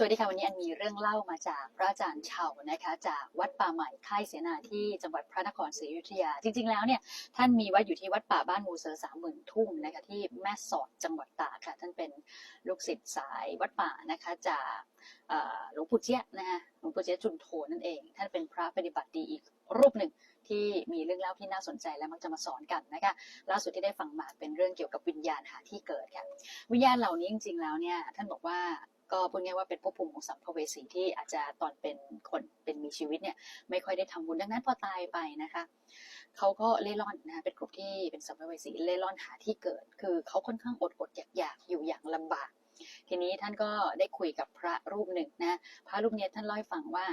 สวัสดีค่ะวันนี้อันมีเรื่องเล่ามาจากพระอาจารย์เฉานะคะ จากวัดป่าใหม่ค่ายเสนาที่จังหวัดพระนครศรีอยุธยา จริง ๆ แล้วเนี่ยท่านมีวัดอยู่ที่วัดป่าบ้านมูเซอร์สามหมื่นทุ่มนะคะที่แม่สอดจังหวัดตากค่ะ ท่านเป็นลูกศิษย์สายวัดป่านะคะจากหลวงปู่เจี๊ยนะคะหลวงปู่เจี๊ยจุนโทนั่นเอง ท่านเป็นพระปฏิบัติดีอีกรูปหนึ่งที่มีเรื่องเล่าที่น่าสนใจและมักจะมาสอนกันนะคะล่าสุดที่ได้ฟังมาเป็นเรื่องเกี่ยวกับวิญญาณหาที่เกิดค่ะวิญญาณเหล่านี้จริงๆแล้วเนี่ยท่านบอกว่า ก็พูดง่ายว่าเป็นภพภูมิของสัมภเวสีที่อาจจะตอนเป็นคนเป็นมีชีวิตเนี่ยไม่ค่อยได้ทำบุญดังนั้นพอตายไปนะคะเขาก็เล่ร่อนนะเป็นกลุ่มที่เป็นสัมภเวสีเล่ร่อนหาที่เกิด คือเขาค่อนข้างอดอดอยากๆอยู่อย่างลำบาก ทีนี้ท่านก็ได้คุยกับพระรูปหนึ่งนะพระรูปเนี้ยท่านเล่าให้ฟังว่า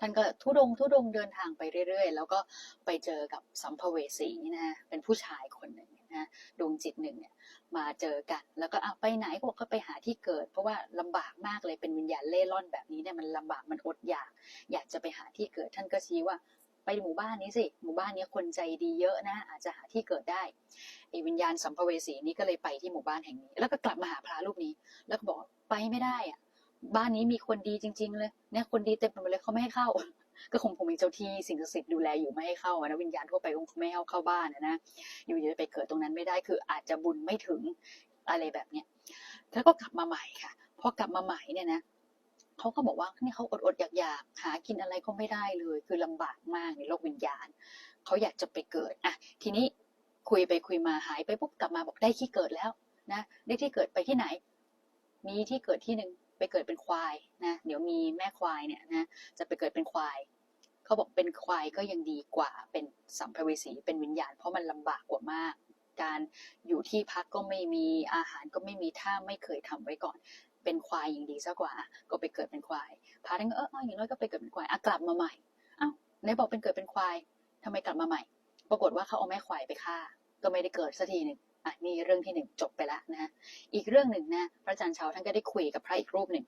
ท่านก็ทุดงทุดงเดินทางไปเรื่อยๆ แล้วก็ไปเจอกับสัมภเวสีนะเป็นผู้ชายคนหนึ่ง นะดวงจิตหนึ่งเนี่ยมาเจอกัน แล้วก็อะไปไหนก็บอกก็ไปหาที่เกิด เพราะว่าลำบากมากเลยเป็นวิญญาณเล่ร่อนแบบนี้เนี่ยมันลำบากมันอดอยาก อยากจะไปหาที่เกิดท่านก็ชี้ว่าไปหมู่บ้านนี้สิ หมู่บ้านนี้คนใจดีเยอะนะ อาจจะหาที่เกิดได้ไอ้วิญญาณสัมภเวสีนี้ก็เลยไปที่หมู่บ้านแห่งนี้ แล้วก็กลับมาหาพระรูปนี้ แล้วก็บอกไปไม่ได้อะบ้านนี้มีคนดีจริง ๆ เลยเนี่ยคนดีเต็มไปหมดเลยเขาไม่ให้เข้า ก็คงคงมีเจ้าที่สิ่งศักดิ์สิทธิ์ดูแลอยู่ไม่ให้เข้าอนะวิญญาณทั่วไปคงไม่ให้เข้าบ้านนะอยู่จะไปเกิดตรงนั้นไม่ได้คืออาจจะบุญไม่ถึงอะไรแบบเนี้ยแล้วก็กลับมาใหม่ค่ะพอกลับมาใหม่เนี่ยนะเขาก็บอกว่านี่เขาอดอดๆอยากๆหากินอะไรก็ไม่ได้เลย คือลำบากมากในโลกวิญญาณเขาอยากจะไปเกิดอะทีนี้คุยไปคุยมาหายไปปุ๊บกลับมาบอกได้ที่เกิดแล้วนะได้ที่เกิดไปที่ไหน มีที่เกิดที่หนึ่ง ไปเกิดเป็นควายนะเดี๋ยวมีแม่ควายเนี่ยนะจะไปเกิดเป็นควายเขาบอกเป็นควายก็ยังดีกว่าเป็นสัมภเวสีเป็นวิญญาณ เพราะมันลำบากกว่ามาก การอยู่ที่พักก็ไม่มีอาหารก็ไม่มีถ้าไม่เคยทำไว้ก่อน เป็นควายยังดีซะกว่า ก็ไปเกิดเป็นควายพระท่านก็เอออย่างน้อยก็ไปเกิดเป็นควายอะกลับมาใหม่อ้าวไหนบอกเป็นเกิดเป็นควายทำไมกลับมาใหม่ ปรากฏว่าเขาเอาแม่ควายไปฆ่า ก็ไม่ได้เกิดสักทีหนึ่ง อะนี่เรื่องที่หนึ่งจบไปแล้วนะอีกเรื่องหนึ่งนะพระอาจารย์เช้าท่านก็ได้คุยกับพระอีกรูปหนึ่ง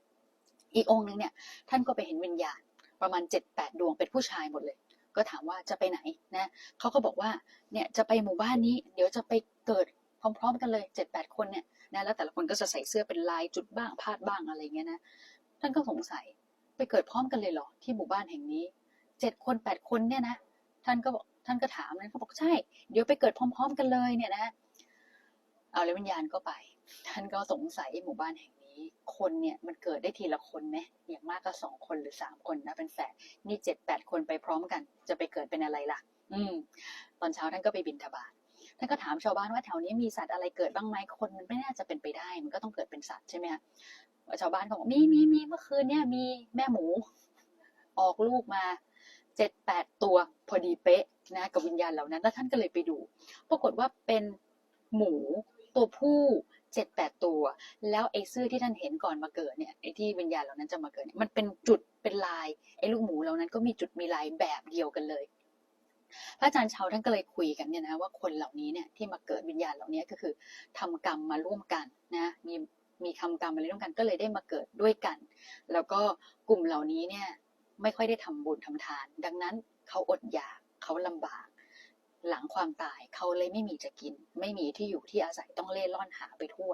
อีกองค์หนึงเนี่ยท่านก็ไปเห็นวิญญาณประมาณเจ็ดแปดดวงเป็นผู้ชายหมดเลย ก็ถามว่าจะไปไหนนะเขาก็บอกว่าเนี่ยจะไปหมู่บ้านนี้ เดี๋ยวจะไปเกิดพร้อมๆกันเลยเจ็ดแปดคนเนี่ยนะแล้วแต่ละคนก็จะใส่เสื้อเป็นลายจุดบ้างพาดบ้างอะไรเงี้ยนะท่านก็สงสัยไปเกิดพร้อมกันเลยเหรอที่หมู่บ้านแห่งนี้เจ็ดคนแปดคนเนี่ยนะท่านก็บอกท่านก็ถามนะเขาบอกใช่ เดี๋ยวไปเกิดพร้อม ๆ กันเลยเนี่ยนะ เอาแล้ววิญญาณก็ไป ท่านก็สงสัยหมู่บ้านแห่งนี้ คนเนี่ยมันเกิดได้ทีละคนไหมอย่างมากก็สองคนหรือสามคนนะเป็นแฝดนี่เจ็ดแปดคนไปพร้อมกัน จะไปเกิดเป็นอะไรล่ะ อืม ตอนเช้าท่านก็ไปบินทบาทท่านก็ถามชาวบ้านว่าแถวนี้มีสัตว์อะไรเกิดบ้างไหมคนมันไม่น่าจะเป็นไปได้ มันก็ต้องเกิดเป็นสัตว์ใช่ไหมคะชาวบ้านก็บอกมีมีมีเมื่อคืนเนี่ยมีแม่หมู ออกลูกมาเจ็ดแปดตัวพอดีเป๊ะนะกับวิญญาณเหล่านั้น แล้วท่านก็เลยไปดู ปรากฏว่าเป็นหมู ตัวผู้เจ็ดแปดตัว แล้วไอ้เสื้อที่ท่านเห็นก่อนมาเกิดเนี่ยไอ้ที่วิญญาณเหล่านั้นจะมาเกิดเนี่ยมันเป็นจุดเป็นลายไอ้ลูกหมูเหล่านั้นก็มีจุดมีลายแบบเดียวกันเลยพระอาจารย์ชาวท่านก็เลยคุยกันเนี่ยนะว่าคนเหล่านี้เนี่ยที่มาเกิดวิญญาณเหล่านี้ก็คือทำกรรมมาร่วมกันนะมีมีทำกรรมมาร่วมกันก็เลยได้มาเกิดด้วยกัน แล้วก็กลุ่มเหล่านี้เนี่ยไม่ค่อยได้ทำบุญทำทาน ดังนั้นเขาอดอยากเขาลำบาก หลังความตายเขาเลยไม่มีจะกิน ไม่มีที่อยู่ที่อาศัยต้องเล่ร่อนหาไปทั่ว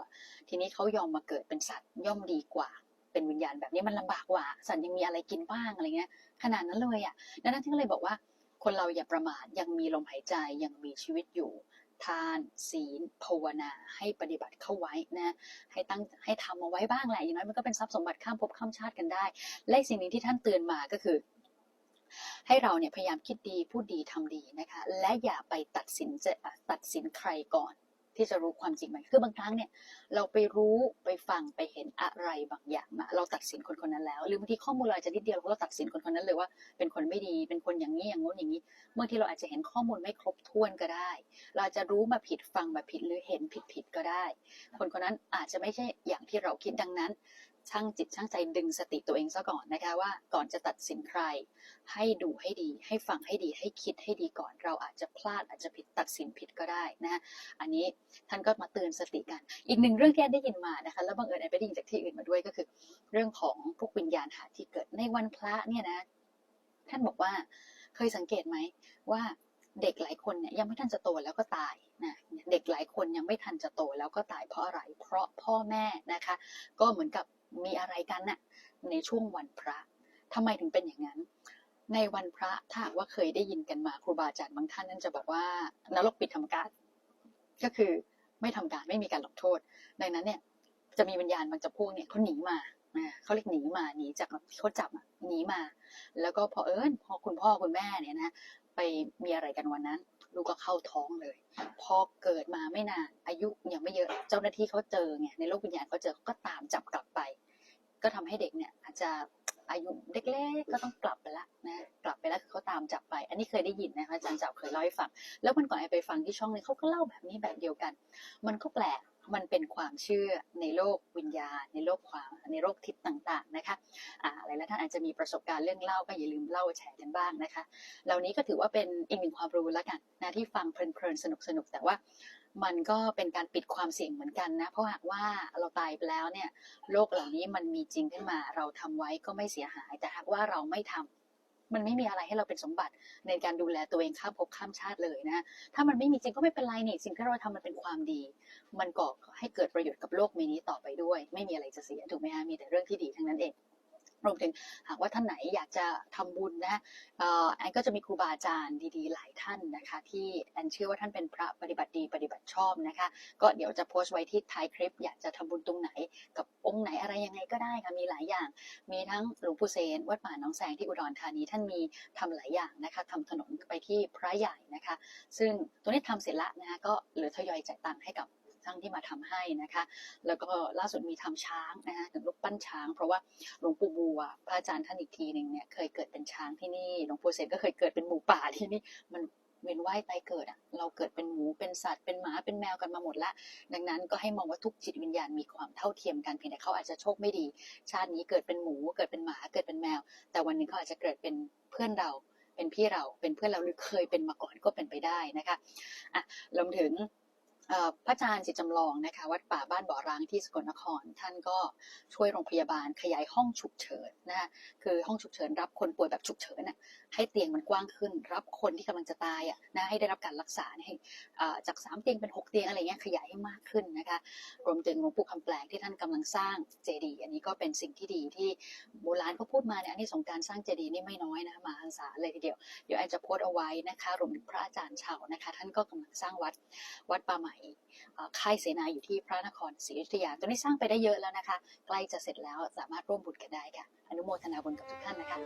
ทีนี้เขายอมมาเกิดเป็นสัตว์ย่อมดีกว่า เป็นวิญญาณแบบนี้มันลำบากกว่า สัตว์ยังมีอะไรกินบ้างอะไรเงี้ยขนาดนั้นเลยอะดังนั้นที่ก็เลยบอกว่า คนเราอย่าประมาทยังมีลมหายใจยังมีชีวิตอยู่ ทาน ศีลภาวนา ให้ปฏิบัติเข้าไว้นะให้ตั้งให้ทำเอาไว้บ้างแหละอย่างน้อยมันก็เป็นทรัพย์สมบัติข้ามภพข้ามชาติกันได้ และสิ่งหนี้ที่ท่านเตือนมาก็คือ ให้เราเนี่ยพยายามคิดดีพูดดีทำดีนะคะ และอย่าไปตัดสินจะตัดสินใครก่อน ที่จะรู้ความจริงไหมคือบางครั้งเนี่ยเราไปรู้ไปฟังไปเห็นอะไรบางอย่างมาเราตัดสินคนคนนั้นแล้ว หรือบางทีข้อมูลเราอาจจะนิดเดียวเราก็ตัดสินคนคนนั้นเลยว่า เป็นคนไม่ดีเป็นคนอย่างนี้อย่างโน้นอย่างนี้บางทีเราอาจจะเห็นข้อมูลไม่ครบถ้วนก็ได้ เราจะรู้มาผิดฟังมาผิดหรือเห็นผิดผิดก็ได้ คนคนนั้นอาจจะไม่ใช่อย่างที่เราคิดดังนั้น ช่างจิตช่างใจดึงสติตัวเองซะก่อนนะคะว่าก่อนจะตัดสินใคร ให้ดูให้ดี ให้ฟังให้ดีให้คิดให้ดีก่อน เราอาจจะพลาดอาจจะผิดตัดสินผิดก็ได้นะอันนี้ท่านก็มาเตือนสติกัน อีกหนึ่งเรื่องที่ได้ยินมานะคะแล้วบังเอิญไปได้ยินจากที่อื่นมาด้วยก็คือ เรื่องของพวกวิญญาณหาที่เกิดในวันพระเนี่ยนะท่านบอกว่าเคยสังเกตไหมว่าเด็กหลายคนเนี่ยยังไม่ทันจะโตแล้วก็ตายนะเด็กหลายคนยังไม่ทันจะโตแล้วก็ตายเพราะอะไร เพราะพ่อแม่นะคะ ก็เหมือนกับ มีอะไรกันน่ะในช่วงวันพระทำไมถึงเป็นอย่างนั้น ในวันพระถ้าว่าเคยได้ยินกันมาครูบาอาจารย์บางท่านนั่นจะบอกว่านรกปิดทำการ ก็คือไม่ทำการไม่มีการลงโทษ ดังนั้นเนี่ยจะมีวิญญาณบางจำพวกเนี่ยเขาหนีมาเขาเรียกหนีมาหนีจากเขาจับหนีมา แล้วก็พอเอิญพอคุณพ่อคุณแม่เนี่ยนะไปมีอะไรกันวันนั้น ลูกก็เข้าท้องเลย พอเกิดมาไม่นานอายุยังไม่เยอะเจ้าหน้าที่เขาเจอไงในโลกวิญญาณเขาเจอเขาก็ตามจับกลับไป ก็ทำให้เด็กเนี่ยอาจจะอายุเล็กๆก็ต้องกลับไปละนะกลับไปแล้วคือเขาตามจับไป อันนี้เคยได้ยินนะคะอาจารย์จับเคยเล่าให้ฟังแล้วมันก่อนไอไปฟังที่ช่องนึงเขาก็เล่าแบบนี้แบบเดียวกัน มันก็แปลกมันเป็นความเชื่อในโลกวิญญาณ ในโลกความในโลกทิพย์ต่างๆนะคะอ่าหลายท่านอาจจะมีประสบการณ์เรื่องเล่าก็อย่าลืมเล่าแชร์กันบ้างนะคะ เหล่านี้ก็ถือว่าเป็นอีกหนึ่งความรู้แล้วกันนะที่ฟังเพลินๆสนุกๆแต่ว่า มันก็เป็นการปิดความเสี่ยงเหมือนกันนะ เพราะหากว่าเราตายไปแล้วเนี่ยโลกเหล่านี้มันมีจริงขึ้นมา เราทำไว้ก็ไม่เสียหาย แต่หากว่าเราไม่ทำมันไม่มีอะไรให้เราเป็นสมบัติในการดูแลตัวเองข้ามภพข้ามชาติเลยนะ ถ้ามันไม่มีจริงก็ไม่เป็นไรนี่สิ่งที่เราทำมันเป็นความดี มันก่อให้เกิดประโยชน์กับโลกใบนี้ต่อไปด้วย ไม่มีอะไรจะเสียถูกไหมฮะมีแต่เรื่องที่ดีทั้งนั้นเอง รวมถึงหากว่าท่านไหนอยากจะทำบุญนะเอ่อแอนก็จะมีครูบาอาจารย์ดีๆ หลายท่านนะคะ ที่แอนเชื่อว่าท่านเป็นพระปฏิบัติดีปฏิบัติชอบนะคะ ก็เดี๋ยวจะโพสต์ไว้ที่ท้ายคลิป อยากจะทำบุญตรงไหน กับองค์ไหนอะไรยังไงก็ได้ค่ะมีหลายอย่าง มีทั้งหลวงปู่เซนวัดป่าน้องแสงที่อุดรธานีท่านมีทำหลายอย่างนะคะทำถนนไปที่พระใหญ่นะคะ ซึ่งตัวนี้ทำเสร็จละนะคะก็เหลือทยอยจ่ายตังค์ให้กับ ช่างที่มาทำให้นะคะ แล้วก็ล่าสุดมีทำช้างนะคะถึงรูปปั้นช้าง เพราะว่าหลวงปู่บัวพระอาจารย์ท่านอีกทีหนึ่งเนี่ยเคยเกิดเป็นช้างที่นี่หลวงปู่เสนก็เคยเกิดเป็นหมูป่าที่นี่มันเวียนว่ายตายเกิดอะเราเกิดเป็นหมูเป็นสัตว์เป็นหมาเป็นแมวกันมาหมดละ ดังนั้นก็ให้มองว่าทุกจิตวิญญาณมีความเท่าเทียมกันเพียงแต่เขาอาจจะโชคไม่ดี ชาตินี้เกิดเป็นหมูเกิดเป็นหมาเกิดเป็นแมว แต่วันหนึ่งเขาอาจจะเกิดเป็นเพื่อนเรา เป็นพี่เราเป็นเพื่อนเราหรือเคยเป็นมาก่อนก็เป็นไปได้นะคะอะรวมถึง พระอาจารย์จิตจำลองนะคะวัดป่าบ้านบ่อร้างที่สกลนคร ท่านก็ช่วยโรงพยาบาลขยายห้องฉุกเฉินนะคะคือห้องฉุกเฉินรับคนป่วยแบบฉุกเฉินน่ะให้เตียงมันกว้างขึ้น รับคนที่กำลังจะตายอะนะให้ได้รับการรักษาให้อ่าจากสามเตียงเป็นหกเตียงอะไรเงี้ยขยายให้มากขึ้นนะคะรวมถึงหลวงปู่คำแปลงที่ท่านกำลังสร้างเจดีย์อันนี้ก็เป็นสิ่งที่ดีที่โบราณเขาพูดมาเนี่ยอันนี้สงการสร้างเจดีย์นี่ไม่น้อยนะคะมหาศาเลยทีเดียวเดี๋ยวแอนจะโพสต์เอาไว้นะคะรวมถึงพระอาจารย์เฉานะคะ ท่านก็กำลังสร้างวัดวัดป่าใหม่เอ่อค่ายเสนาอยู่ที่พระนครศรีอยุธยาตอนนี้สร้างไปได้เยอะแล้วนะคะ ใกล้จะเสร็จแล้วสามารถร่วมบุญกันได้ค่ะ อนุโมทนาบุญกับทุกท่านนะคะ